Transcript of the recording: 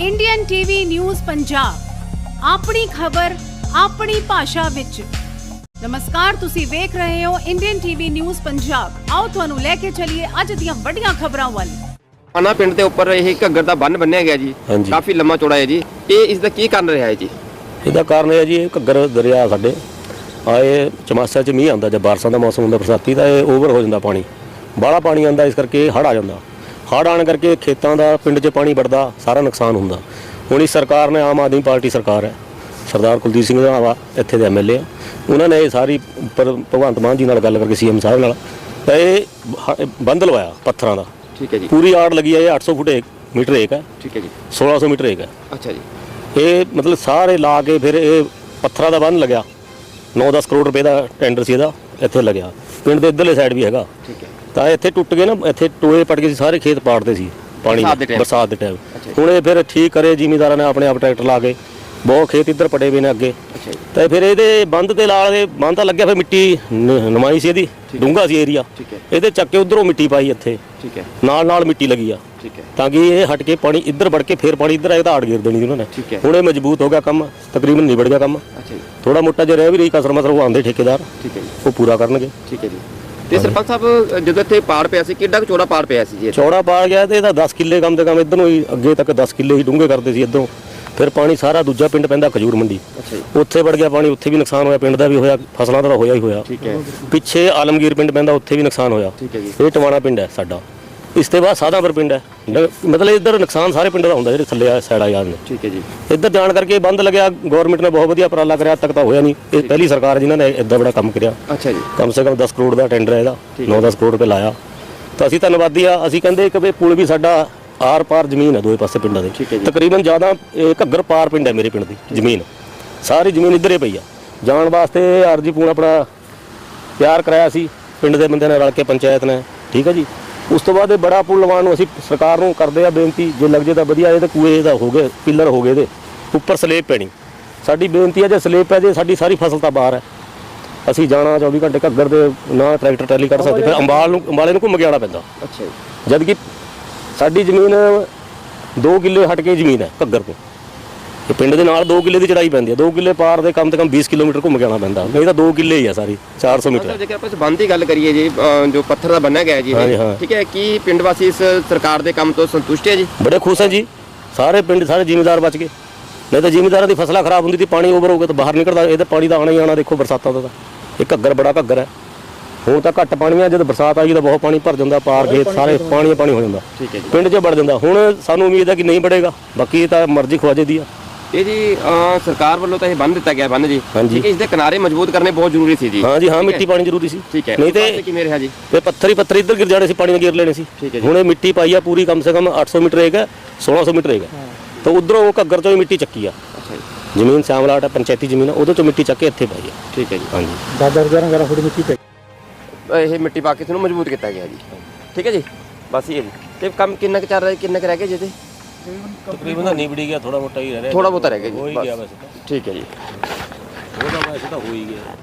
Indian TV news Punjab ਆਪਣੀ ਖਬਰ ਆਪਣੀ ਭਾਸ਼ਾ ਵਿੱਚ। ਨਮਸਕਾਰ ਤੁਸੀਂ ਵੇਖ ਰਹੇ ਹੋ ਇੰਡੀਅਨ ਟੀਵੀ ਨਿਊਜ਼ ਪੰਜਾਬ ਆਓ ਤੁਹਾਨੂੰ ਲੈ ਕੇ ਚੱਲੀਏ ਅੱਜ ਦੀਆਂ ਵੱਡੀਆਂ ਖਬਰਾਂ ਵੱਲ। ਆਨਾ ਪਿੰਡ ਦੇ ਉੱਪਰ ਇਹ ਘੱਗਰ ਦਾ ਬੰਨ ਬੰਨਿਆ ਗਿਆ ਜੀ। ਹਾਂਜੀ। ਕਾਫੀ ਲੰਮਾ ਚੌੜਾ ਹੈ ਜੀ। ਇਹ ਇਸ ਦਾ ਕੀ ਕਾਰਨ ਰਿਹਾ ਹੈ ਜੀ? ਇਹਦਾ ਕਾਰਨ ਇਹ ਹੈ ਜੀ ਇਹ ਘੱਗਰ ਦਰਿਆ ਸਾਡੇ। ਆਏ ਚਮਾਸਾ ਚ ਮੀਂਹ ਆਉਂਦਾ ਜਦ ਬਾਰਸਾਂ ਦਾ ਮੌਸਮ ਹੁੰਦਾ ਬਰਸਾਤੀ ਦਾ ਇਹ ਓਵਰ ਹੋ ਜਾਂਦਾ ਪਾਣੀ। ਬਾਹਲਾ ਪਾਣੀ ਆਉਂਦਾ ਇਸ ਕਰਕੇ ਹੜ ਆ ਜਾਂਦਾ। ਹੜ ਆਣ ਕਰਕੇ ਖੇਤਾਂ ਦਾ ਪਿੰਡ 'ਚ ਪਾਣੀ ਵੜਦਾ ਸਾਰਾ ਨੁਕਸਾਨ ਹੁੰਦਾ। ਹੁਣ ਇਸ ਸਰਕਾਰ ਨੇ ਆਮ ਆਦਮੀ ਪਾਰਟੀ ਸਰਕਾਰ ਹੈ ਸਰਦਾਰ ਕੁਲਦੀਪ ਸਿੰਘ ਰੰਧਾਵਾ ਇੱਥੇ ਦੇ ਐਮਐਲਏ ਆ। ਉਹਨਾਂ ਨੇ ਇਹ ਸਾਰੀ ਉੱਪਰ ਭਗਵੰਤ ਮਾਨ ਜੀ ਨਾਲ ਗੱਲ ਕਰਕੇ ਸੀਐਮ ਸਾਹਿਬ ਨਾਲ ਤਾਂ ਇਹ ਹ- ਬੰਦ ਲਵਾਇਆ ਪੱਥਰਾਂ ਦਾ। ਠੀਕ ਹੈ ਜੀ। ਪੂਰੀ ਆੜ ਲੱਗੀ ਹੈ ਇਹ 800 ਫੁੱਟ ਏਕ ਮੀਟਰ ਏਕ ਹੈ। ਠੀਕ ਹੈ ਜੀ। 1600 ਮੀਟਰ ਏਕ ਹੈ। ਅੱਛਾ ਜੀ। ਇਹ ਮਤਲਬ ਸਾਰੇ ਲਾ ਕੇ ਫਿਰ ਇਹ ਪੱਥਰਾਂ ਦਾ ਬੰਨ ਲੱਗਿਆ। 9-10 ਕਰੋੜ ਰੁਪਏ ਦਾ ਟੈਂਡਰ ਸੀ ਇਹਦਾ ਇੱਥੇ ਲੱਗਿਆ। ਪਿੰਡ ਦੇ ਇੱਧਰਲੇ ਸਾਈਡ ਵੀ ਹੈਗਾ। ਠੀਕ ਹੈ। ਤਾਂ ਇੱਥੇ ਟੁੱਟ ਗਏ ਨਾ ਇੱਥੇ ਟੋਏ ਪਟ ਗਏ ਸੀ ਸਾਰੇ ਖੇਤ ਪਾੜਦੇ ਸੀ ਪਾਣੀ ਬਰਸਾਤ ਦੇ time? ਬਰਸਾਤ ਦੇ ਟਾਈਮ। ਹੁਣ ਇਹ ਫਿਰ ਠੀਕ ਕਰੇ ਜ਼ਿਮੀਂਦਾਰਾਂ ਨੇ ਆਪਣੇ ਆਪ ਟਰੈਕਟਰ ਲਾ ਕੇ ਬਹੁਤ ਖੇਤ ਇੱਧਰ ਪੜੇ ਹੋਏ ਨੇ ਅੱਗੇ। ਅੱਛਾ ਜੀ। ਤਾਂ ਫਿਰ ਇਹਦੇ ਬੰਦ ਤੇ ਲਾਲ ਦੇ ਬੰਦ ਤਾਂ ਲੱਗਿਆ ਫਿਰ ਮਿੱਟੀ ਨ- ਨਮਾਈ ਸੀ ਇਹਦੀ ਡੂੰਘਾ ਸੀ ਏਰੀਆ ਠੀਕ ਹੈ। ਇਹਦੇ ਚੱਕ ਕੇ ਉਧਰੋਂ ਮਿੱਟੀ ਪਾਈ ਇੱਥੇ। ਠੀਕ ਹੈ। ਨਾਲ ਨਾਲ ਮਿੱਟੀ ਲੱਗੀ ਆ। ਠੀਕ ਹੈ। ਤਾਂ ਕਿ ਇਹ ਹਟ ਕੇ ਪਾਣੀ ਇੱਧਰ ਵੜ ਕੇ ਫਿਰ ਪਾਣੀ ਇੱਧਰ ਆਏ ਤਾਂ ਆੜ ਗਿਰ ਦੇਣੀ ਸੀ ਉਹਨਾਂ ਨੇ। ਹੈ। ਹੁਣ ਇਹ ਮਜ਼ਬੂਤ ਹੋ ਗਿਆ ਕੰਮ ਤਕਰੀਬਨ ਨਿਬੜ ਗਿਆ ਕੰਮ। ਅੱਛਾ ਜੀ। ਥੋੜਾ ਮੋਟਾ ਜਿਹਾ ਰਹਿ ਵੀ ਰਹੀ ਕਸਰ ਮਸਰ ਉਹ ਆਉਂਦੇ ਠੇਕੇਦਾਰ। ਠੀਕ ਹੈ ਜੀ। ਉਹ ਪੂਰਾ ਕਰਨਗੇ। ਠੀਕ ਹੈ ਜੀ। ਤੇ ਸਰਪੰਚ ਸਾਹਿਬ ਜਦੋਂ ਇੱਥੇ ਪਾੜ ਪਿਆ ਸੀ ਕਿੱਡਾ ਕੁ ਚੌੜਾ ਪਾੜ ਪਿਆ ਸੀ ਜੀ ਇੱਥੇ? ਚੌੜਾ ਪਾ ਗਿਆ ਤੇ ਇਹਦਾ 10 ਕਿੱਲੇ ਕੰਮ ਤੇ ਕੰਮ ਇੱਧਰ ਹੀ ਅੱਗੇ ਤੱਕ 10 ਕਿੱਲੇ ਹੀ ਡੂੰਘੇ ਕਰਦੇ ਸੀ ਇੱਧਰੋਂ। ਫਿਰ ਪਾਣੀ ਸਾਰਾ ਦੂਜਾ ਪਿੰਡ ਪੈਂਦਾ ਖਜੂਰ ਮੰਡੀ। ਅੱਛਾ ਜੀ। ਉੱਥੇ ਵੜ ਗਿਆ ਪਾਣੀ ਉੱਥੇ ਵੀ ਨੁਕਸਾਨ ਹੋਇਆ ਪਿੰਡ ਦਾ ਵੀ ਹੋਇਆ ਫਸਲਾਂ ਦਾ ਤਾਂ ਹੋਇਆ ਹੀ ਹੋਇਆ। ਠੀਕ ਹੈ। ਪਿੱਛੇ ਆਲਮਗੀਰ ਪਿੰਡ ਪੈਂਦਾ ਉੱਥੇ ਵੀ ਨੁਕਸਾਨ ਹੋਇਆ। ਠੀਕ ਹੈ ਜੀ। ਇਹ ਟਵਾਣਾ ਪਿੰਡ ਹੈ ਸਾਡਾ। ਇਸ ਤੋਂ ਬਾਅਦ ਸਾਦਾਪੁਰ ਪਿੰਡ ਹੈ। ਨ- ਮਤਲਬ ਇੱਧਰ ਨੁਕਸਾਨ ਸਾਰੇ ਪਿੰਡ ਦਾ ਹੁੰਦਾ ਜਿਹੜੇ ਥੱਲੇ ਆ ਸਾਈਡ ਆ ਜਾਂਦੇ ਠੀਕ ਹੈ ਜੀ। ਇੱਧਰ ਜਾਣ ਕਰਕੇ ਬੰਦ ਲੱਗਿਆ ਗਵਰਨਮੈਂਟ ਨੇ ਬਹੁਤ ਵਧੀਆ ਉਪਰਾਲਾ ਕਰਿਆ ਅੱਜ ਤੱਕ ਤਾਂ ਹੋਇਆ ਨਹੀਂ। ਇਹ ਪਹਿਲੀ ਸਰਕਾਰ ਹੈ ਜਿਨ੍ਹਾਂ ਨੇ ਇੱਦਾਂ ਬੜਾ ਕੰਮ ਕਰਿਆ। ਅੱਛਾ ਜੀ। ਕਮ ਸੇ ਕਮ 10 ਕਰੋੜ ਦਾ ਟੈਂਡਰ ਹੈ। ਇਹਦਾ 9-10 ਕਰੋੜ ਰੁਪਏ ਲਾਇਆ। ਤਾਂ ਅਸੀਂ ਧੰਨਵਾਦੀ ਆ ਅਸੀਂ ਕਹਿੰਦੇ ਕਿ ਵੀ ਪੁਲ ਵੀ ਸਾਡਾ ਆਰ ਪਾਰ ਜ਼ਮੀਨ ਹੈ ਦੋਵੇਂ ਪਾਸੇ ਪਿੰਡਾਂ ਦੇ। ਠੀਕ ਹੈ ਜੀ। ਤਕਰੀਬਨ ਜ਼ਿਆਦਾ ਇਹ ਘੱਗਰ ਪਾਰ ਪਿੰਡ ਹੈ ਮੇਰੇ ਪਿੰਡ ਦੀ ਜ਼ਮੀਨ। ਸਾਰੀ ਜ਼ਮੀਨ ਇੱਧਰੇ ਪਈ ਆ। ਜਾਣ ਵਾਸਤੇ ਅਰਜੀ ਪੂਣਾ ਆਪਣਾ ਤਿਆਰ ਕਰਾਇਆ ਸੀ। ਪਿੰਡ ਦੇ ਬੰਦਿਆਂ ਨੇ ਰਲ ਕੇ ਪੰਚਾਇਤ ਨੇ। ਠੀਕ ਹੈ ਜੀ। ਉਸ ਤੋਂ ਬਾਅਦ ਇਹ ਬੜਾ ਪੁਲ ਲਵਾਉਣ ਨੂੰ ਅਸੀਂ ਸਰਕਾਰ ਨੂੰ ਕਰਦੇ ਆ ਬੇਨਤੀ ਜੇ ਲੱਗ ਜੇ ਤਾਂ ਵਧੀਆ ਇਹ ਤਾਂ ਕੂਏ ਦਾ ਹੋ ਗਏ ਪਿੱਲਰ ਹੋ ਗਏ ਇਹਦੇ ਉੱਪਰ ਸਲੇਬ ਪੈਣੀ। ਸਾਡੀ ਬੇਨਤੀ ਹੈ ਜੇ ਸਲੇਬ ਪੈ ਜੇ ਸਾਡੀ ਸਾਰੀ ਫਸਲ ਤਾਂ ਬਾਹਰ ਹੈ। ਅਸੀਂ ਜਾਣਾ 24 ਘੰਟੇ ਘੱਗਰ ਦੇ ਨਾ ਟਰੈਕਟਰ ਟਰਾਲੀ ਕੱਢ ਸਕਦੇ ਫਿਰ ਅੰਬਾਲ ਨੂੰ ਅੰਬਾਲੇ ਨੂੰ ਘੁੰਮ ਕੇ ਆਉਣਾ ਪੈਂਦਾ। ਅੱਛਾ ਜਦ ਕਿ ਸਾਡੀ ਜ਼ਮੀਨ 2 ਕਿੱਲੇ ਹਟ ਕੇ ਜ਼ਮੀਨ ਹੈ ਘੱਗਰ ਤੋਂ ਇਹ ਪਿੰਡ ਦੇ ਨਾਲ 2 ਕਿੱਲੇ ਦੀ ਚੜਾਈ ਪੈਂਦੀ ਹੈ। 2 ਕਿੱਲੇ ਪਾਰ ਦੇ ਕਮ ਤੇ ਕਮ 20 ਕਿਲੋਮੀਟਰ ਘੁੰਮ ਕੇ ਆਉਣਾ ਪੈਂਦਾ। ਨਹੀਂ ਤਾਂ 2 ਕਿੱਲੇ ਹੀ ਆ ਸਾਰੀ 400 ਮੀਟਰ। ਮਤਲਬ ਜੇਕਰ ਆਪਾਂ ਇਸ ਬੰਦ ਦੀ ਗੱਲ ਕਰੀਏ ਜੀ ਅ, ਜੋ ਪੱਥਰ ਦਾ ਬੰਨਿਆ ਗਿਆ ਜੀ ਇਹ, ਹਾਂਜੀ, ਹਾਂ। ਠੀਕ ਹੈ ਕੀ ਪਿੰਡ ਵਾਸੀ ਇਸ ਸਰਕਾਰ ਦੇ ਕੰਮ ਤੋਂ ਸੰਤੁਸ਼ਟ ਹੈ ਜੀ? ਬੜੇ ਖੁਸ਼ ਹੈ ਜੀ। ਸਾਰੇ ਪਿੰਡ ਸਾਰੇ ਜ਼ਿਮੀਂਦਾਰ ਬਚ ਗਏ। ਨਹੀਂ ਤਾਂ ਜ਼ਿਮੀਂਦਾਰਾਂ ਦੀ ਫਸਲਾਂ ਖਰਾਬ ਹੁੰਦੀ ਸੀ ਪਾਣੀ ਓਵਰ ਹੋ ਗਿਆ ਤਾਂ ਬਾਹਰ ਨਿਕਲਦਾ ਇਹ ਤਾਂ ਪਾਣੀ ਦਾ ਆਣਾ ਹੀ ਆਣਾ ਦੇਖੋ ਬਰਸਾਤਾਂ ਦਾ ਤਾਂ। ਇਹ ਘੱਗਰ ਬੜਾ ਘੱਗਰ ਹੈ। ਹੁਣ ਤਾਂ ਘੱਟ ਪਾਣੀ ਆ ਜਦ ਬਰਸਾਤ ਆਈ ਤਾਂ ਬਹੁਤ ਪਾਣੀ ਭਰ ਜਾਂਦਾ ਪਾਰ ਖੇਤ ਸਾਰੇ ਪਾਣੀ ਪਾਣੀ ਹੋ ਜਾਂਦਾ। ਠੀਕ ਹੈ ਜੀ। ਪਿੰਡ 'ਚ ਵੜ ਜਾਂਦਾ। ਹੁਣ ਸਾਨੂੰ ਉਮੀਦ ਹੈ ਕਿ ਨਹੀਂ ਵੜੇਗਾ। ਬਾਕੀ ਇਹ ਤਾਂ ਮਰਜ਼ੀ ਖਵਾਜੇ ਦੀ ਆ। ਇਹ ਜੀ ਸਰਕਾਰ ਵੱਲੋਂ ਤਾਂ ਇਹ ਬੰਨ ਦਿੱਤਾ ਗਿਆ ਬੰਨ ਜੀ ਹਾਂਜੀ। ਠੀਕ ਹੈ ਇਸ ਦੇ ਕਿਨਾਰੇ ਮਜ਼ਬੂਤ ਕਰਨੇ ਬਹੁਤ ਜ਼ਰੂਰੀ ਸੀ ਜੀ। ਹਾਂ ਜੀ ਹਾਂ। ਮਿੱਟੀ ਪਾਣੀ ਜ਼ਰੂਰੀ ਸੀ। ਠੀਕ ਹੈ। ਨਹੀਂ ਤੇ ਕਿਵੇਂ ਰਿਹਾ ਜੀ? ਤੇ ਪੱਥਰ ਹੀ ਪੱਥਰ ਇੱਧਰ ਗਿਰ ਜਾਣੇ ਸੀ ਪਾਣੀ ਨਾਲ ਗਿਰ ਲੈਣੇ ਸੀ। ਠੀਕ ਹੈ ਜੀ। ਹੁਣ ਇਹ ਮਿੱਟੀ ਪਾਈ ਆ ਪੂਰੀ ਕਮ ਸੇ ਕਮ 800 ਮੀਟਰ ਏਕ ਹੈ 1600 ਮੀਟਰ ਏਕ ਹੈ। ਤਾਂ ਉਧਰੋਂ ਘੱਗਰ ਚੋਂ ਹੀ ਮਿੱਟੀ ਚੱਕੀ ਆ। ਅੱਛਾ ਜੀ। ਜ਼ਮੀਨ ਸ਼ਾਮਲਾਟ ਹੈ ਪੰਚਾਇਤੀ ਜ਼ਮੀਨ ਆ, ਉਹਦੇ ਚੋਂ ਮਿੱਟੀ ਚੱਕ ਕੇ ਇੱਥੇ ਪਾਈ ਆ। ਠੀਕ ਹੈ ਜੀ। ਹਾਂਜੀ। 10 11 11 ਫੁੱਟ ਮਿੱਟੀ ਪੈ ਇਹ ਮਿੱਟੀ ਪਾ ਕੇ ਤੁਹਾਨੂੰ ਮਜ਼ਬੂਤ ਕੀਤਾ ਗਿਆ ਜੀ। ਠੀਕ ਹੈ ਜੀ? ਬਸ ਇਹ ਜੀ। ਤੇ ਕੰਮ ਕਿੰਨਾ ਕੁ ਚੱਲ ਰਿਹਾ ਕਿੰਨਾ ਕੁ ਰਹਿ ਗਿਆ ਜੀ ਤੇ ਤਕਰੀਬਨ ਤਾਂ ਨਿਬੜੀ ਗਿਆ ਥੋੜਾ ਮੋਟਾ ਹੀ ਰਹਿ ਰਿਹਾ ਥੋੜਾ ਬਹੁਤਾ ਰਹਿ ਗਿਆ ਜੀ ਹੋ ਹੀ ਬਸ। ਗਿਆ ਵੈਸੇ ਤਾਂ। ਠੀਕ ਹੈ ਜੀ। ਉਹਦਾ ਵੈਸੇ ਤਾਂ ਹੋ ਹੀ ਗਿਆ।